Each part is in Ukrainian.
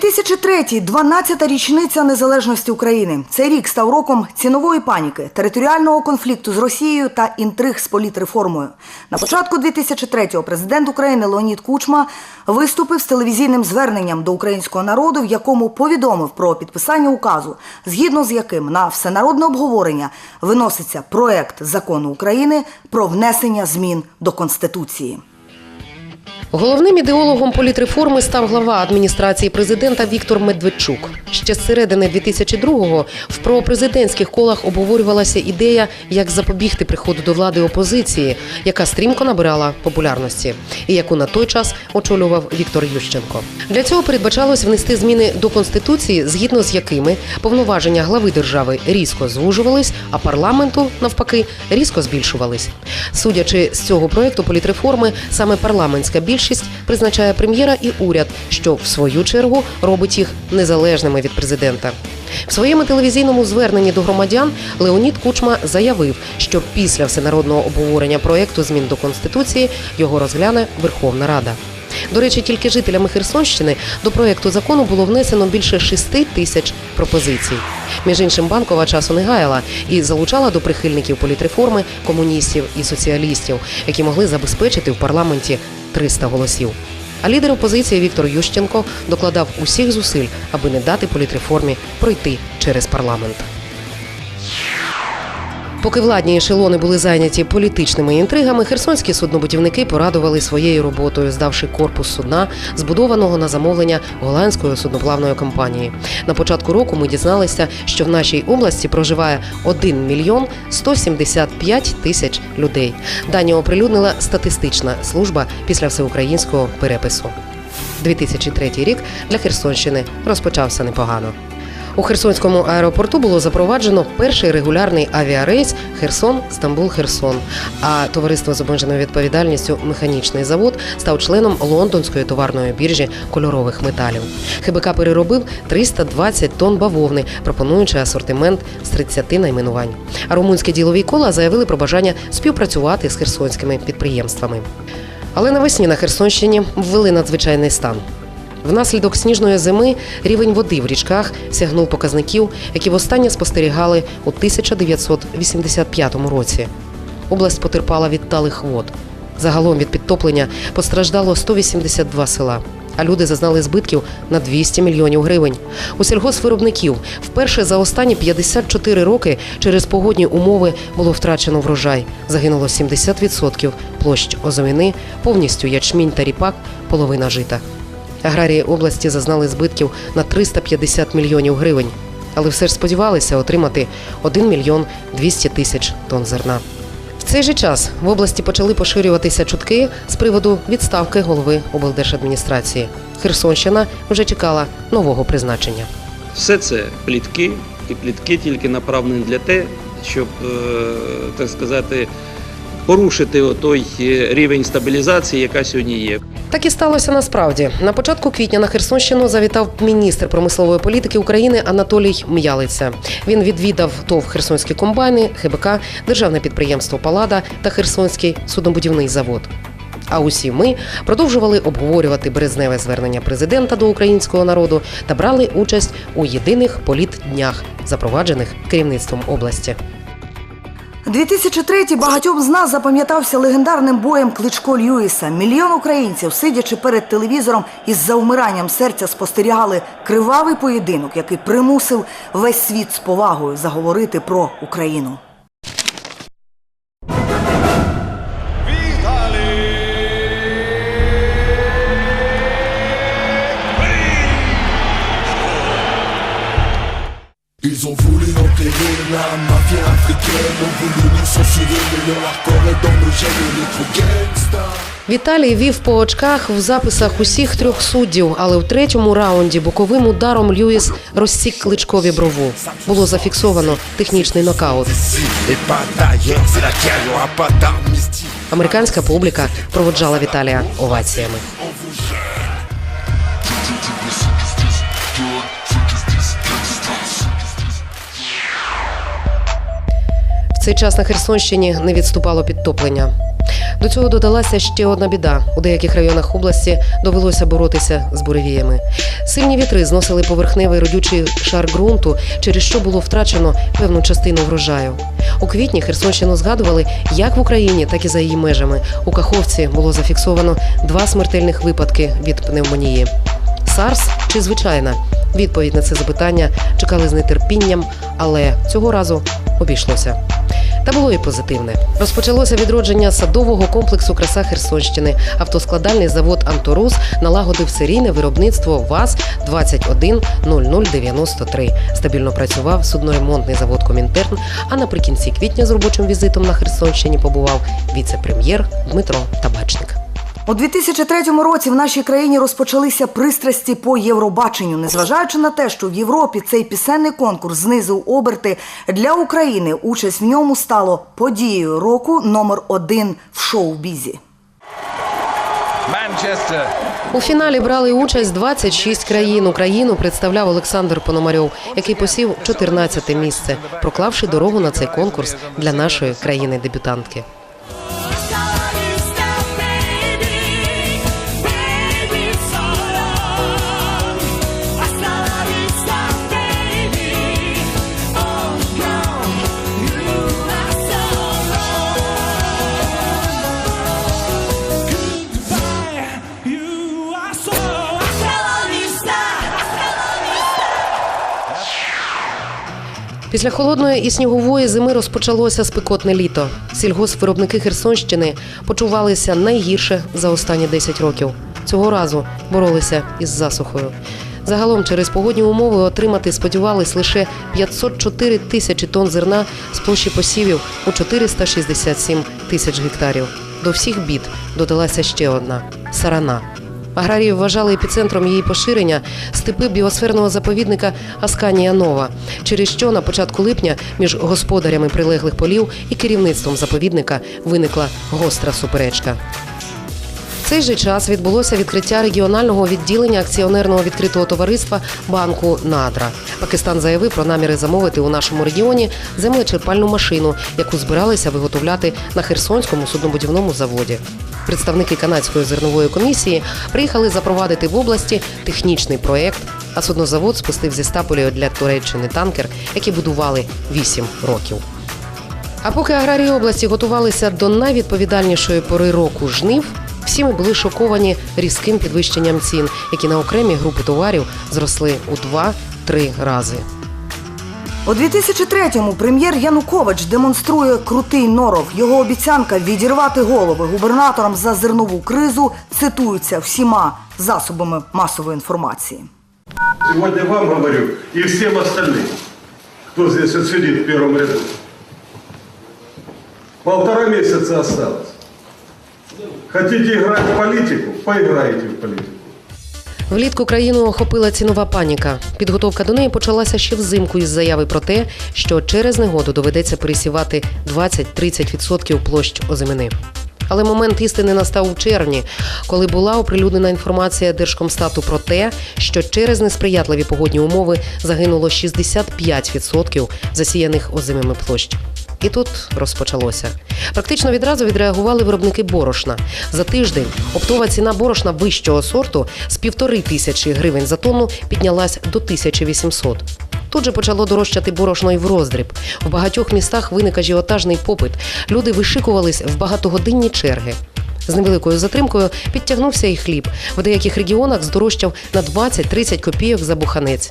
2003 – 12-та річниця незалежності України. Цей рік став роком цінової паніки, територіального конфлікту з Росією та інтриг з політреформою. На початку 2003-го президент України Леонід Кучма виступив з телевізійним зверненням до українського народу, в якому повідомив про підписання указу, згідно з яким на всенародне обговорення виноситься проект закону України про внесення змін до Конституції. Головним ідеологом політреформи став глава адміністрації президента Віктор Медведчук. Ще з середини 2002-го в пропрезидентських колах обговорювалася ідея, як запобігти приходу до влади опозиції, яка стрімко набирала популярності, і яку на той час очолював Віктор Ющенко. Для цього передбачалось внести зміни до конституції, згідно з якими повноваження глави держави різко звужувались, а парламенту навпаки різко збільшувались. Судячи з цього проекту політреформи, саме парламентська більшість призначає прем'єра і уряд, що в свою чергу робить їх незалежними від президента. В своєму телевізійному зверненні до громадян Леонід Кучма заявив, що після всенародного обговорення проекту змін до конституції його розгляне Верховна Рада. До речі, тільки жителями Херсонщини до проекту закону було внесено більше 6 тисяч пропозицій. Між іншим, банкова часу не гаяла і залучала до прихильників політреформи комуністів і соціалістів, які могли забезпечити в парламенті 300 голосів. А лідер опозиції Віктор Ющенко докладав усіх зусиль, аби не дати політреформі пройти через парламент. Поки владні ешелони були зайняті політичними інтригами, херсонські суднобудівники порадували своєю роботою, здавши корпус судна, збудованого на замовлення голландської судноплавної компанії. На початку року ми дізналися, що в нашій області проживає 1 мільйон 175 тисяч людей. Дані оприлюднила статистична служба після всеукраїнського перепису. 2003 рік для Херсонщини розпочався непогано. У Херсонському аеропорту було запроваджено перший регулярний авіарейс Херсон Стамбул Херсон. А товариство з обмеженою відповідальністю Механічний завод став членом лондонської товарної біржі кольорових металів. ХБК переробив 320 тонн бавовни, пропонуючи асортимент з 30 найменувань. А румунські ділові кола заявили про бажання співпрацювати з херсонськими підприємствами. Але навесні на Херсонщині ввели надзвичайний стан. Внаслідок сніжної зими рівень води в річках сягнув показників, які востаннє спостерігали у 1985 році. Область потерпала від талих вод. Загалом від підтоплення постраждало 182 села, а люди зазнали збитків на 200 мільйонів гривень. У сільгоспвиробників вперше за останні 54 роки через погодні умови було втрачено врожай. Загинуло 70% площ озовини, повністю ячмінь та ріпак, половина жита. Аграрії області зазнали збитків на 350 мільйонів гривень, але все ж сподівалися отримати 1 мільйон 200 тисяч тонн зерна. В цей же час в області почали поширюватися чутки з приводу відставки голови облдержадміністрації. Херсонщина вже чекала нового призначення. Все це плітки, і плітки тільки направлені для те, щоб, е, так сказати, порушити той е, рівень стабілізації, яка сьогодні є. Так і сталося насправді. На початку квітня на Херсонщину завітав міністр промислової політики України Анатолій М'ялиця. Він відвідав ТОВ Херсонські комбайни, ХБК, державне підприємство Палада та Херсонський суднобудівний завод. А усі ми продовжували обговорювати березневе звернення президента до українського народу та брали участь у єдиних політднях, запроваджених керівництвом області. 2003 багатьом з нас запам'ятався легендарним боєм Кличко Льюіса. Мільйон українців, сидячи перед телевізором із завмиранням серця, спостерігали кривавий поєдинок, який примусив весь світ з повагою заговорити про Україну. Ils ont voulu enterrer la mafia africaine Ont voulu nous censurer mais leur hardcore est dans nos gènes est trop gangsta Віталій вів по очках в записах усіх трьох суддів, але в третьому раунді боковим ударом Льюіс розсік кличкові брову. Було зафіксовано технічний нокаут. Американська публіка проводжала Віталія оваціями. Цей час на Херсонщині не відступало підтоплення. До цього додалася ще одна біда. У деяких районах області довелося боротися з буревіями. Сильні вітри зносили поверхневий родючий шар ґрунту, через що було втрачено певну частину врожаю. У квітні Херсонщину згадували як в Україні, так і за її межами. У Каховці було зафіксовано два смертельних випадки від пневмонії. САРС чи звичайна? Відповідь на це запитання чекали з нетерпінням, але цього разу обійшлося. Та було і позитивне. Розпочалося відродження садового комплексу Краса Херсонщини. Автоскладальний завод Анторус налагодив серійне виробництво ВАЗ 210093. Стабільно працював судноремонтний завод Комінтерн. А наприкінці квітня з робочим візитом на Херсонщині побував віце-прем'єр Дмитро Табачник. У 2003 році в нашій країні розпочалися пристрасті по Євробаченню, незважаючи на те, що в Європі цей пісенний конкурс знизив оберти для України. Участь в ньому стало подією року номер один в шоу-бізі. У фіналі брали участь 26 країн. Україну представляв Олександр Пономарьов, який посів 14 місце, проклавши дорогу на цей конкурс для нашої країни-дебютантки. Після холодної і снігової зими розпочалося спекотне літо. Сільгоспвиробники Херсонщини почувалися найгірше за останні 10 років. Цього разу боролися із засухою. Загалом через погодні умови отримати сподівались лише 504 тисячі тонн зерна з площі посівів у 467 тисяч гектарів. До всіх бід додалася ще одна сарана. Аграрії вважали епіцентром її поширення степи біосферного заповідника Асканія Нова, через що на початку липня між господарями прилеглих полів і керівництвом заповідника виникла гостра суперечка. В цей же час відбулося відкриття регіонального відділення акціонерного відкритого товариства банку Надра. Пакистан заявив про наміри замовити у нашому регіоні землечерпальну машину, яку збиралися виготовляти на Херсонському суднобудівному заводі. Представники канадської зернової комісії приїхали запровадити в області технічний проєкт, а суднозавод спустив зі стаполію для Туреччини танкер, який будували 8 років. А поки аграрії області готувалися до найвідповідальнішої пори року жнив, всі ми були шоковані різким підвищенням цін, які на окремі групи товарів зросли у 2-3 рази. У 2003-му прем'єр Янукович демонструє крутий норов. Його обіцянка відірвати голови губернаторам за зернову кризу цитується всіма засобами масової інформації. Сегодня вам говорю и всем остальным, кто здесь вот сидит в первом ряду. Полтора месяца осталось. Хотите играть в политику? Поиграйте в политику. Влітку країну охопила цінова паніка. Підготовка до неї почалася ще взимку із заяви про те, що через негоду доведеться пересівати 20-30% площ озимини. Але момент істини настав у червні, коли була оприлюднена інформація Держкомстату про те, що через несприятливі погодні умови загинуло 65% засіяних озимими площ. І тут розпочалося. Практично відразу відреагували виробники борошна. За тиждень оптова ціна борошна вищого сорту з півтори тисячі гривень за тонну піднялась до 1800. Тут же почало дорожчати борошно і в роздріб. В багатьох містах виник ажіотажний попит. Люди вишикувались в багатогодинні черги. З невеликою затримкою підтягнувся і хліб. В деяких регіонах здорожчав на 20-30 копійок за буханець.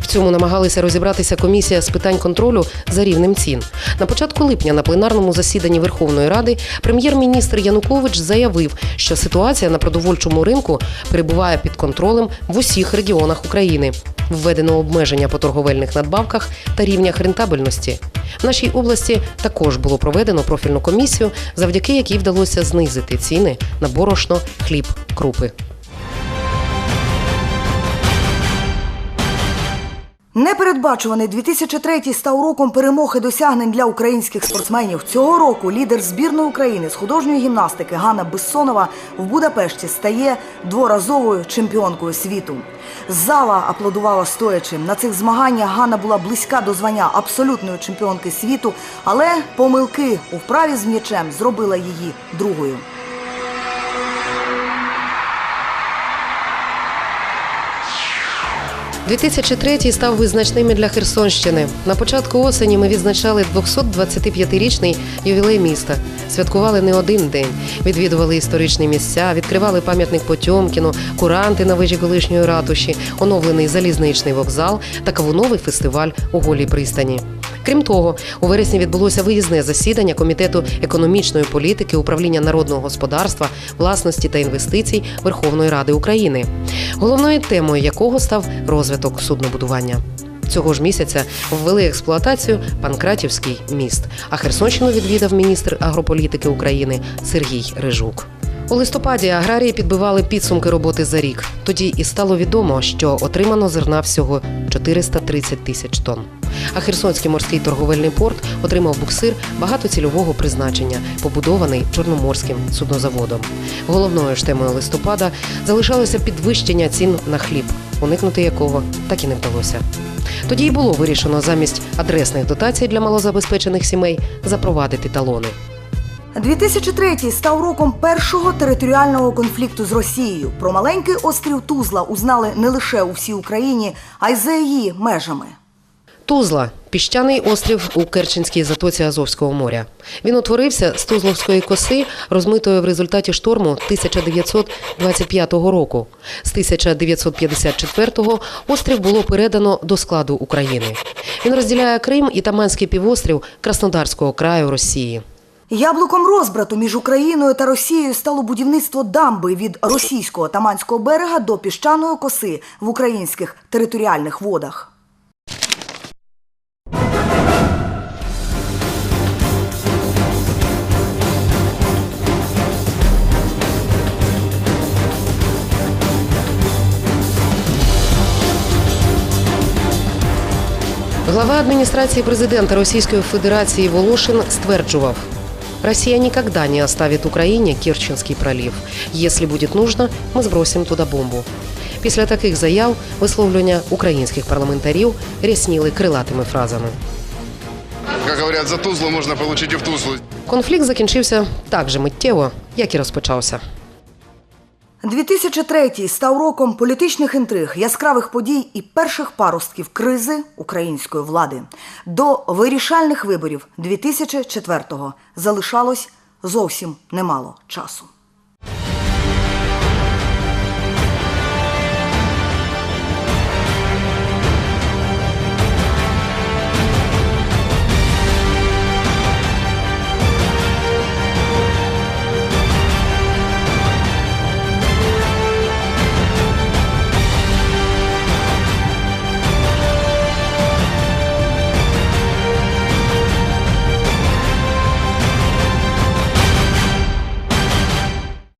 В цьому намагалися розібратися комісія з питань контролю за рівнем цін. На початку липня на пленарному засіданні Верховної Ради прем'єр-міністр Янукович заявив, що ситуація на продовольчому ринку перебуває під контролем в усіх регіонах України. Введено обмеження по торговельних надбавках та рівнях рентабельності. В нашій області також було проведено профільну комісію, завдяки якій вдалося знизити ціни на борошно, хліб, крупи. Непередбачуваний 2003 став роком перемог і досягнень для українських спортсменів. Цього року лідер збірної України з художньої гімнастики Ганна Бессонова в Будапешті стає дворазовою чемпіонкою світу. Зала аплодувала стоячи. На цих змаганнях Ганна була близька до звання абсолютної чемпіонки світу, але помилки у вправі з м'ячем зробила її другою. – 2003 став визначним для Херсонщини. На початку осені ми відзначали 225-річний ювілей міста. Святкували не один день. Відвідували історичні місця, відкривали пам'ятник Потьомкіну, куранти на вежі колишньої ратуші, оновлений залізничний вокзал та кавуновий фестиваль у голій пристані. Крім того, у вересні відбулося виїзне засідання комітету економічної політики, управління народного господарства, власності та інвестицій Верховної Ради України, головною темою якого став розвиток суднобудування. Цього ж місяця ввели експлуатацію Панкратівський міст. А Херсонщину відвідав міністр агрополітики України Сергій Рижук. У листопаді аграрії підбивали підсумки роботи за рік. Тоді і стало відомо, що отримано зерна всього 430 тисяч тонн. А Херсонський морський торговельний порт отримав буксир багатоцільового призначення, побудований Чорноморським суднозаводом. Головною ж темою листопада залишалося підвищення цін на хліб, уникнути якого так і не вдалося. Тоді й було вирішено замість адресних дотацій для малозабезпечених сімей запровадити талони. 2003 став роком першого територіального конфлікту з Росією. Про маленький острів Тузла узнали не лише у всій Україні, а й за її межами. Тузла піщаний острів у Керченській затоці Азовського моря. Він утворився з Тузловської коси, розмитої в результаті шторму 1925 року. З 1954-го острів було передано до складу України. Він розділяє Крим і Таманський півострів Краснодарського краю Росії. Яблуком розбрату між Україною та Росією стало будівництво дамби від російського Таманського берега до піщаної коси в українських територіальних водах. Глава адміністрації президента Російської Федерації Волошин стверджував, Россия никогда не оставит Украине Керченский пролив. Если будет нужно, ми збросимо туди бомбу. Після таких заяв висловлювання українських парламентарів рясніли крилатими фразами. Як говорять, за Тузлу можна отримати і в Тузлу. Конфлікт закінчився так же миттєво, як і розпочався. 2003 став роком політичних інтриг, яскравих подій і перших паростків кризи української влади. До вирішальних виборів 2004-го залишалось зовсім немало часу.